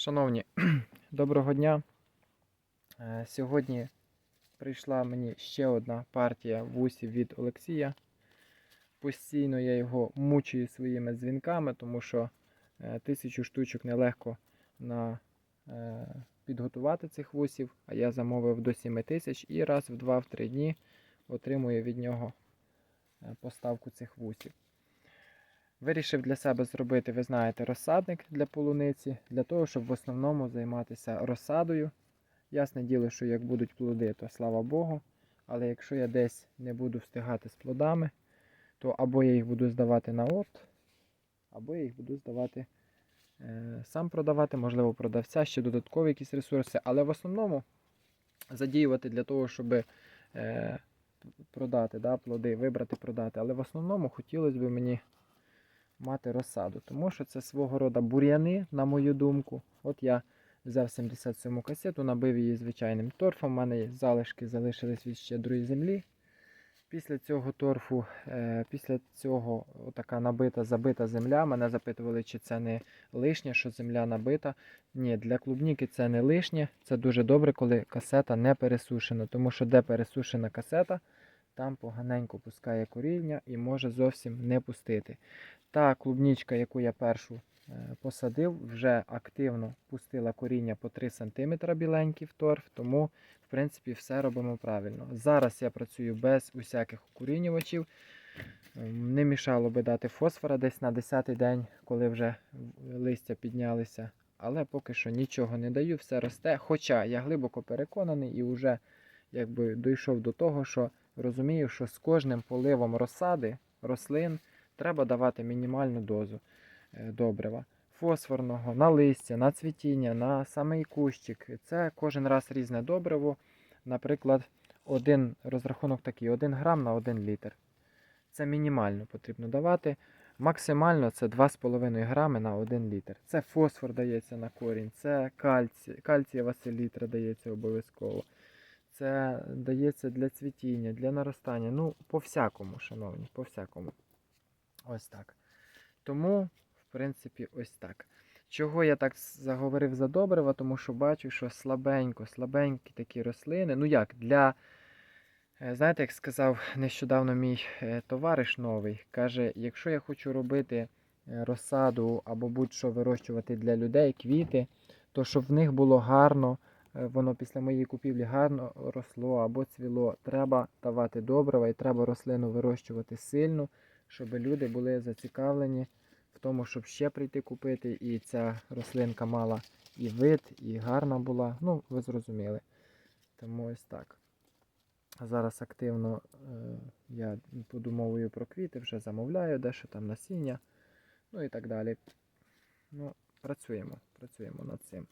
Шановні, доброго дня. Е, Сьогодні прийшла мені ще одна партія вусів від Олексія. Постійно я його мучую своїми дзвінками, тому що е, тисячу штучок нелегко на, е, підготувати цих вусів, а я замовив до 7 тисяч і раз в 2-3 дні отримую від нього поставку цих вусів. Вирішив для себе зробити, ви знаєте, розсадник для полуниці, для того, щоб в основному займатися розсадою. Ясне діло, що як будуть плоди, то слава Богу. Але якщо я десь не буду встигати з плодами, то або я їх буду здавати на опт, або я їх буду здавати е, сам продавати, можливо, продавця, ще додаткові якісь ресурси. Але в основному задіювати для того, щоб е, продати да, плоди, вибрати, продати. Але в основному хотілося б мені мати розсаду, тому що це свого роду бур'яни, на мою думку. От я взяв 77-му касету, набив її звичайним торфом. У мене залишки залишились від щедрої землі. Після цього торфу, е, після цього така набита, забита земля. Мене запитували, чи це не лишнє, що земля набита. Ні, для клубніки це не лишнє. Це дуже добре, коли касета не пересушена, тому що де пересушена касета, там поганенько пускає коріння і може зовсім не пустити. Та клубнічка, яку я першу е, посадив, вже активно пустила коріння по 3 см біленькі в торф, тому, в принципі, все робимо правильно. Зараз я працюю без усяких укорінювачів. Ем, Не мішало би дати фосфора десь на 10-й день, коли вже листя піднялися. Але поки що нічого не даю, все росте. Хоча я глибоко переконаний і вже якби дійшов до того, що розумію, що з кожним поливом розсади, рослин треба давати мінімальну дозу е, добрива. Фосфорного на листя, на цвітіння, на самий кущик. Це кожен раз різне добриво. Наприклад, один розрахунок такий: 1 грам на 1 літр. Це мінімально потрібно давати. Максимально це 2,5 грами на 1 літр. Це фосфор дається на корінь, це кальці, кальцієва селітра дається обов'язково. Це дається для цвітіння, для наростання. Ну, по всякому, шановні, по всякому. Ось так. Тому, в принципі, ось так. Чого я так заговорив за добрива? Тому що бачу, що слабенько, слабенькі такі рослини. Ну як, для, е, знаєте, як сказав нещодавно мій е, товариш новий, каже, якщо я хочу робити е, розсаду або будь-що вирощувати для людей, квіти, то щоб в них було гарно, воно після моєї купівлі гарно росло або цвіло, треба давати добрива і треба рослину вирощувати сильно щоб люди були зацікавлені в тому, щоб ще прийти купити, і ця рослинка мала і вид, і гарна була. Ну, ви зрозуміли. Тому ось так. Зараз активно е, я подумовую про квіти, вже замовляю, дещо там насіння, ну і так далі. Ну, працюємо, працюємо над цим.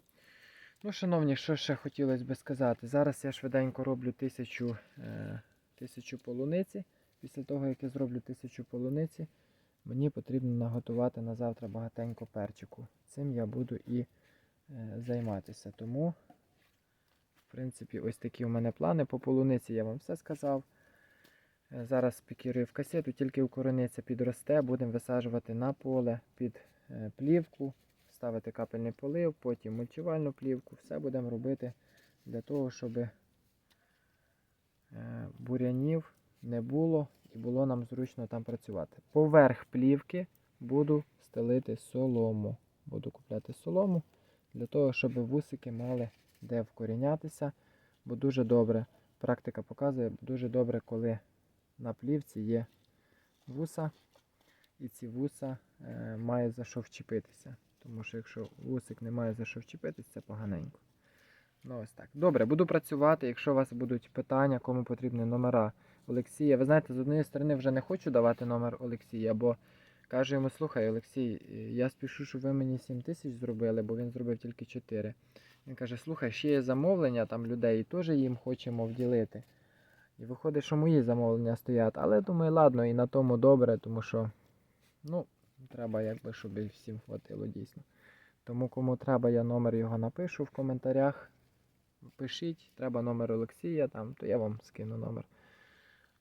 Ну, шановні, що ще хотілося би сказати? Зараз я швиденько роблю тисячу, е, тисячу полуниці. Після того, як я зроблю тисячу полуниці, мені потрібно наготувати на завтра багатенько перчику. Цим я буду і е, займатися. Тому, в принципі, ось такі у мене плани. По полуниці я вам все сказав. Е, Зараз пікірую в касету, тільки укорениця підросте, будемо висаджувати на поле під е, плівку, ставити капельний полив, потім мульчувальну плівку. Все будемо робити для того, щоб бурянів не було і було нам зручно там працювати. Поверх плівки буду стелити солому. Буду купляти солому для того, щоб вусики мали де вкорінятися. Бо дуже добре, практика показує, дуже добре, коли на плівці є вуса, і ці вуса е, мають за що вчепитися. Тому що якщо вусик не має за що вчепитися, це поганенько. Ну ось так. Добре, буду працювати. Якщо у вас будуть питання, кому потрібні номера Олексія. Ви знаєте, з однієї сторони вже не хочу давати номер Олексія, бо кажу йому, слухай, Олексій, я спішу, щоб ви мені 7 тисяч зробили, бо він зробив тільки 4. Він каже, слухай, ще є замовлення там людей, і теж їм хочемо вділити. І виходить, що мої замовлення стоять. Але думаю, ладно, і на тому добре, тому що ну, треба, якби, щоб всім хватило дійсно. Тому кому треба, я номер його напишу в коментарях. Пишіть, треба номер Олексія, там, то я вам скину номер.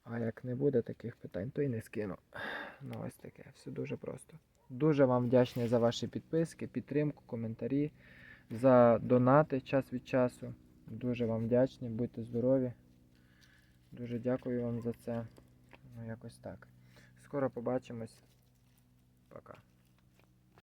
А як не буде таких питань, то і не скину. Ну ось таке, все дуже просто. Дуже вам вдячний за ваші підписки, підтримку, коментарі. за донати час від часу. Дуже вам вдячні, будьте здорові. Дуже дякую вам за це. Ну, якось так. Скоро побачимось. Пока.